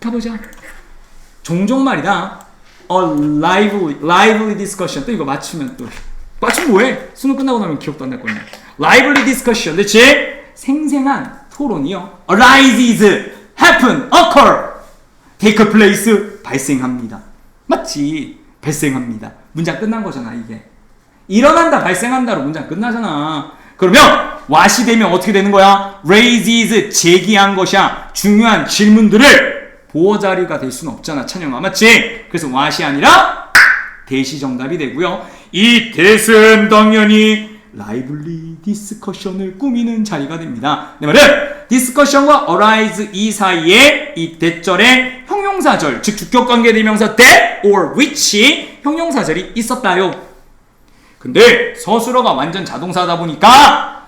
가보자. 종종 말이다. A lively, lively discussion. 또 이거 맞추면 또 맞추면 뭐해? 수능 끝나고 나면 기억도 안 날 거냐. lively discussion. 그렇지? 생생한 토론이요. arises, happen, occur, take place, 발생합니다. 맞지? 발생합니다. 문장 끝난 거잖아, 이게. 일어난다, 발생한다로 문장 끝나잖아. 그러면 what이 되면 어떻게 되는 거야? raises, 제기한 것이야. 중요한 질문들을 보호 자리가 될 수는 없잖아, 찬영아. 맞지? 그래서 what이 아니라 대시 정답이 되고요. 이 대은 당연히 라이블리 디스커션을 꾸미는 자리가 됩니다. 내 말은 디스커션과 arise 이 사이에 이 대절의 형용사절, 즉 주격관계 대명사 that or which 형용사절이 있었다요. 근데 서술어가 완전 자동사다 보니까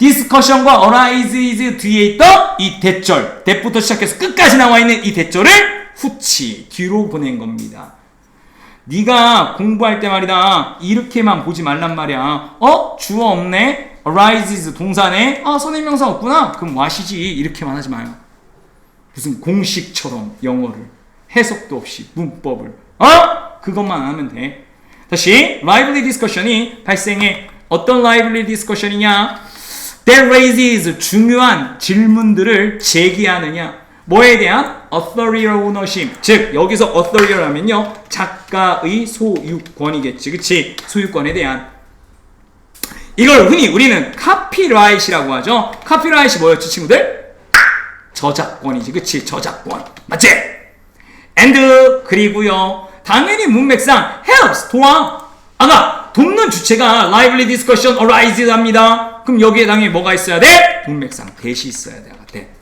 디스커션과 arises 뒤에 있던 이 대절, that부터 시작해서 끝까지 나와 있는 이 대절을 후치 뒤로 보낸 겁니다. 네가 공부할 때 말이다 이렇게만 보지 말란 말이야. 어 주어 없네. arises 동사네. 아 선행명사 없구나. 그럼 what이지 이렇게만 하지 마요. 무슨 공식처럼 영어를 해석도 없이 문법을 어 그것만 하면 돼. 다시 lively discussion이 발생해 어떤 lively discussion이냐? That raises 중요한 질문들을 제기하느냐? 뭐에 대한 authorial ownership? 즉 여기서 authorial하면요 작가의 소유권이겠지 그치? 소유권에 대한. 이걸 흔히 우리는 카피라이트라고 하죠. 카피라이트 뭐였지 친구들? 저작권이지 그치? 저작권. 맞지? And 그리고요 당연히 문맥상 helps 도와 아까 돕는 주체가 lively discussion arises 합니다 그럼 여기에 당연히 뭐가 있어야 돼? 문맥상 대시 있어야 돼 돼.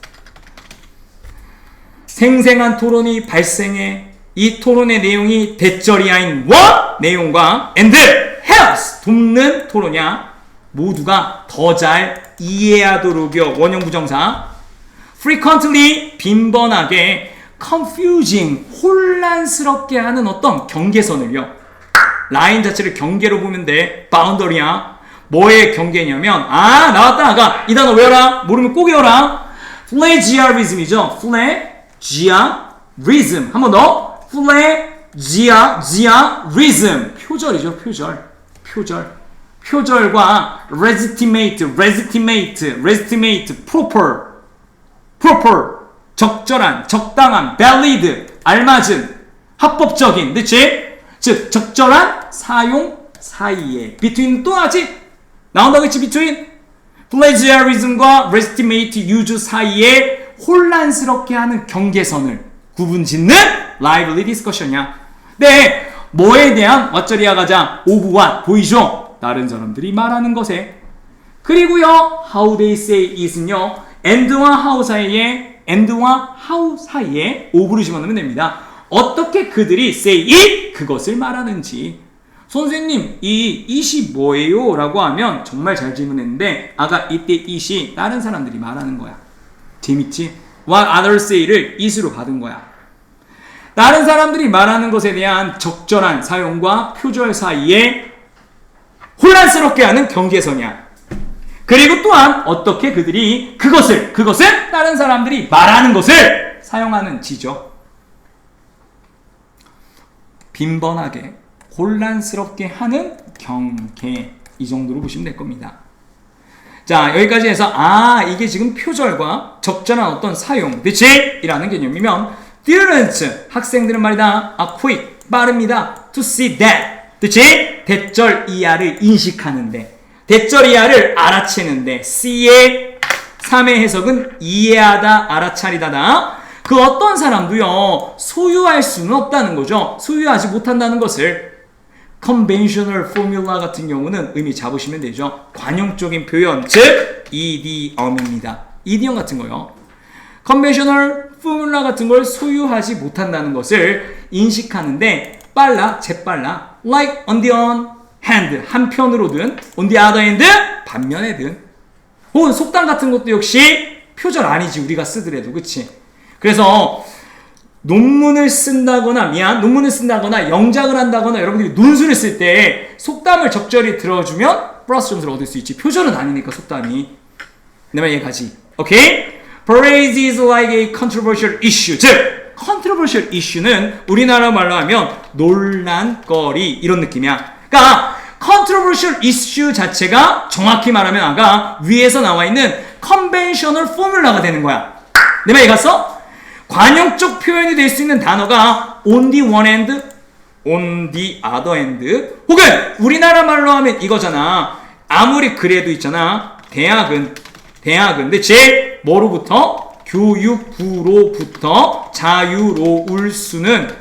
생생한 토론이 발생해 이 토론의 내용이 대절이하인 what 내용과 and helps 돕는 토론이야. 모두가 더 잘 이해하도록요. 원형 부정사. frequently 빈번하게 confusing 혼란스럽게 하는 어떤 경계선을요. 라인 자체를 경계로 보면 돼. boundary야 뭐의 경계냐면 아 나왔다 아까 이 단어 외워라. 모르면 꼭 외워라. 플레지아리즘이죠. 플레지아리즘. 한 번 더. 플레지아지아리즘. 표절이죠 표절. 표절. 표절과 legitimate legitimate legitimate proper proper 적절한 적당한 valid 알맞은 합법적인. 그치? 즉 적절한 사용 사이에. between 또 나지 나온다겠지 between plagiarism과 legitimate use 사이에 혼란스럽게 하는 경계선을 구분 짓는 lively discussion이야. 네, 뭐에 대한 왓저리아 가자 오브와 보이죠? 다른 사람들이 말하는 것에. 그리고요, how they say is는요, and와 how 사이에 and와 how 사이에 오브를 집어넣으면 됩니다. 어떻게 그들이 say it 그것을 말하는지. 선생님, 이 it이 뭐예요? 라고 하면 정말 잘 질문했는데 아까 이때 it이 다른 사람들이 말하는 거야. 재밌지? What others say를 it으로 받은 거야. 다른 사람들이 말하는 것에 대한 적절한 사용과 표절 사이에 혼란스럽게 하는 경계선이야. 그리고 또한 어떻게 그들이 그것을 그것은 다른 사람들이 말하는 것을 사용하는지죠. 빈번하게 혼란스럽게 하는 경계. 이 정도로 보시면 될 겁니다. 자 여기까지 해서 아 이게 지금 표절과 적절한 어떤 사용 대체이라는 개념이면 students 학생들은 말이다 아 quick 빠릅니다. to see that. 대체 대절 이하를 인식하는데 대절 이하를 알아채는데 C의 3의 해석은 이해하다 알아차리다다. 그 어떤 사람도요 소유할 수는 없다는 거죠. 소유하지 못한다는 것을 conventional formula 같은 경우는 의미 잡으시면 되죠. 관용적인 표현 즉 idiom입니다. idiom 같은 거요. conventional formula 같은 걸 소유하지 못한다는 것을 인식하는데 빨라 재빨라 like on the on hand 한편으로든 on the other hand 반면에든. 혹은 속담 같은 것도 역시 표절 아니지 우리가 쓰더라도. 그치? 그래서 논문을 쓴다거나 미안 논문을 쓴다거나 영작을 한다거나 여러분들이 논술을 쓸 때 속담을 적절히 들어주면 플러스 점수를 얻을 수 있지 표절은 아니니까 속담이 내말 이해가지 오케이? Parade is like a controversial issue 즉 controversial issue는 우리나라 말로 하면 논란거리 이런 느낌이야. 그러니까 controversial issue 자체가 정확히 말하면 아가 위에서 나와 있는 conventional formula가 되는 거야. 내 말 이해갔어? 관용적 표현이 될 수 있는 단어가 on the one hand, on the other hand, 혹은 우리나라 말로 하면 이거잖아. 아무리 그래도 있잖아. 대학은 대학은 근데 제일 뭐로부터? 교육부로부터 자유로울 수는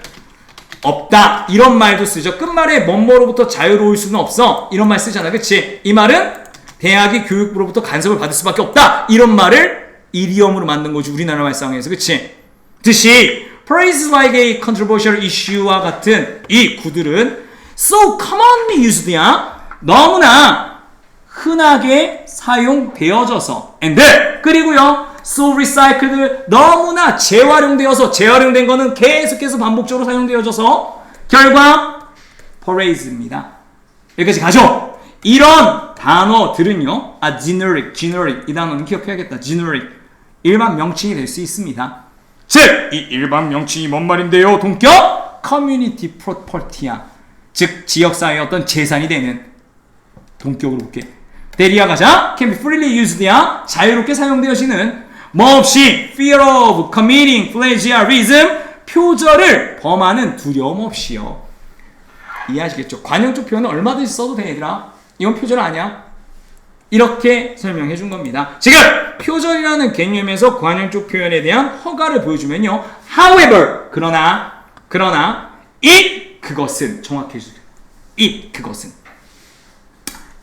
없다. 이런 말도 쓰죠. 끝말에 뭐뭐로부터 자유로울 수는 없어. 이런 말 쓰잖아. 그치? 이 말은 대학이 교육부로부터 간섭을 받을 수밖에 없다. 이런 말을 이디엄으로 만든 거지 우리나라 말상에서. 그치 듯이 phrases like a controversial issue와 같은 이 구들은 so commonly used야 너무나 흔하게 사용되어져서 and 그리고요 so recycled 너무나 재활용되어서 재활용된 거는 계속해서 반복적으로 사용되어져서 결과 parade입니다. 여기까지 가죠. 이런 단어들은요, 아 generic, generic 이 단어는 기억해야겠다. generic 일반 명칭이 될 수 있습니다. 즉, 이 일반 명칭이 뭔 말인데요? 동격 community property야. 즉 지역사회의 어떤 재산이 되는 동격으로 볼게. 대리아 가자 can be freely used야 자유롭게 사용되어지는 뭐 없이 fear of committing plagiarism 표절을 범하는 두려움 없이요. 이해하시겠죠? 관용적 표현은 얼마든지 써도 돼 얘들아. 이건 표절 아니야. 이렇게 설명해 준 겁니다. 지금 표절이라는 개념에서 관용적 표현에 대한 허가를 보여주면요. However, 그러나 그러나 it 그것은 정확해 주세요. it 그것은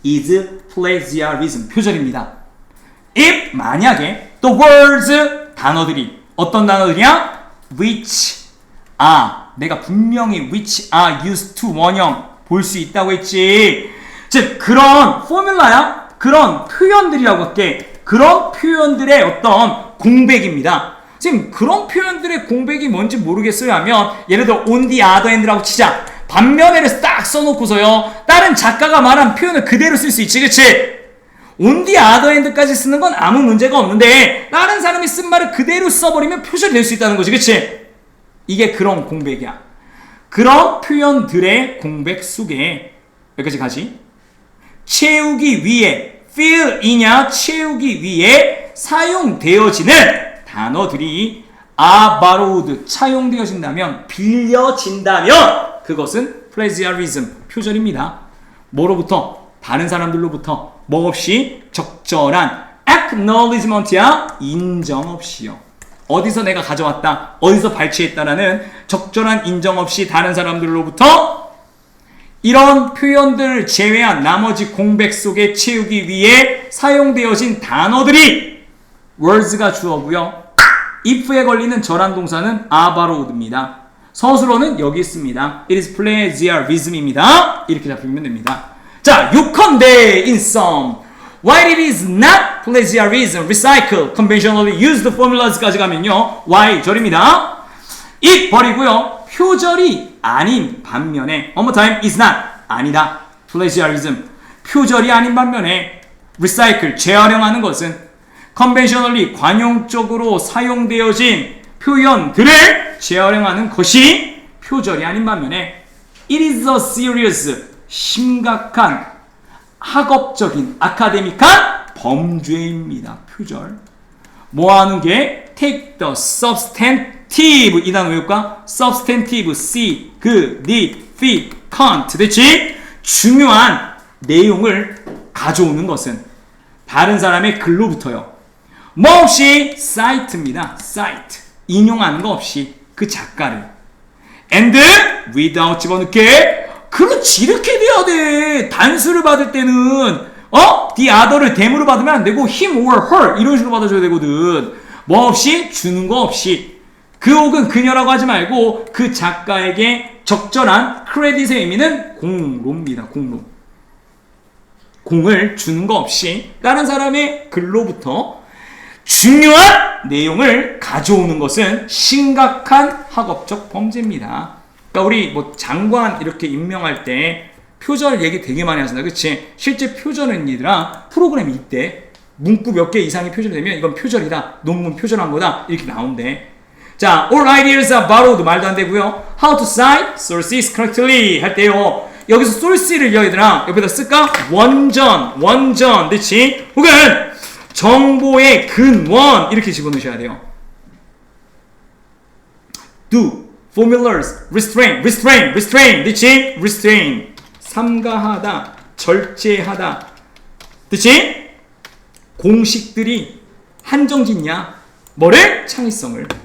is plagiarism 표절입니다. if 만약에 the words 단어들이 어떤 단어들이야? which are 내가 분명히 which are used to 원형 볼 수 있다고 했지. 즉 그런 포뮬라야 그런 표현들이라고 할게. 그런 표현들의 어떤 공백입니다. 지금 그런 표현들의 공백이 뭔지 모르겠어요 하면 예를 들어 on the other hand라고 치자. 반면에를 딱 써놓고서요. 다른 작가가 말한 표현을 그대로 쓸 수 있지, 그치? on the other hand까지 쓰는 건 아무 문제가 없는데 다른 사람이 쓴 말을 그대로 써버리면 표절이 될수 있다는 거지, 그치? 이게 그런 공백이야. 그런 표현들의 공백 속에 여기까지 가지. 채우기 위해 fill이냐 채우기 위해 사용되어지는 단어들이 borrowed 차용되어진다면 빌려진다면 그것은 plagiarism 표절입니다. 뭐로부터 다른 사람들로부터 뭐 없이 적절한 acknowledgement야 인정 없이요. 어디서 내가 가져왔다, 어디서 발췌했다라는 적절한 인정 없이 다른 사람들로부터 이런 표현들을 제외한 나머지 공백 속에 채우기 위해 사용되어진 단어들이 words가 주어고요. if에 걸리는 절한 동사는 borrowed입니다. 서술어는 여기 있습니다. It is plagiarism입니다. 이렇게 잡히면 됩니다. 자, 요컨대 in sum While it is not plagiarism, recycle, conventionally used formulas까지 가면요. Y 절입니다. it 버리고요. 표절이 아닌 반면에 one more time is not 아니다. plagiarism 표절이 아닌 반면에 recycle 재활용하는 것은 conventionally 관용적으로 사용되어진 표현들을 재활용하는 것이 표절이 아닌 반면에 it is a serious 심각한 학업적인 아카데믹한 범죄입니다. 표절. 뭐 하는 게 take the substantive. 이 단어 외울까? substantive. C. 그 need fit. can't. 됐지? 중요한 내용을 가져오는 것은 다른 사람의 글로부터요. 뭐 없이 cite입니다. cite 인용하는 거 없이 그 작가를. and without 집어넣게. 그렇지 이렇게 돼야 돼. 단수를 받을 때는 어? the other를 대무로 받으면 안 되고 him or her 이런 식으로 받아줘야 되거든. 뭐 없이 주는 거 없이 그 혹은 그녀라고 하지 말고 그 작가에게 적절한 크레딧의 의미는 공로입니다 공로 공을 주는 거 없이 다른 사람의 글로부터 중요한 내용을 가져오는 것은 심각한 학업적 범죄입니다. 그러니까 우리 뭐 장관 이렇게 임명할 때 표절 얘기 되게 많이 하잖아. 그치? 실제 표절은 얘들아 프로그램이 있대. 문구 몇 개 이상이 표절되면 이건 표절이다. 논문 표절한 거다. 이렇게 나온대. 자, all ideas are borrowed 말도 안 되고요. How to cite sources correctly 할 때요. 여기서 source를 얘들아 옆에다 쓸까? 원전, 원전, 그렇지? 혹은 정보의 근원 이렇게 집어넣으셔야 돼요. do, formulas, restrain, restrain, restrain, 그렇지? restrain, 삼가하다, 절제하다, 그렇지? 공식들이 한정짓냐? 뭐를? 창의성을.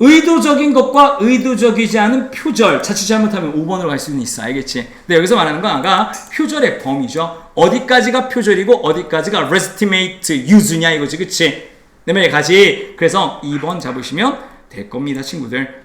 의도적인 것과 의도적이지 않은 표절. 자칫 잘못하면 5번으로 갈 수는 있어. 알겠지? 근데 여기서 말하는 건 아까 표절의 범위죠. 어디까지가 표절이고 어디까지가 legitimate use냐 이거지 그치? 내 말에 가지. 그래서 2번 잡으시면 될 겁니다 친구들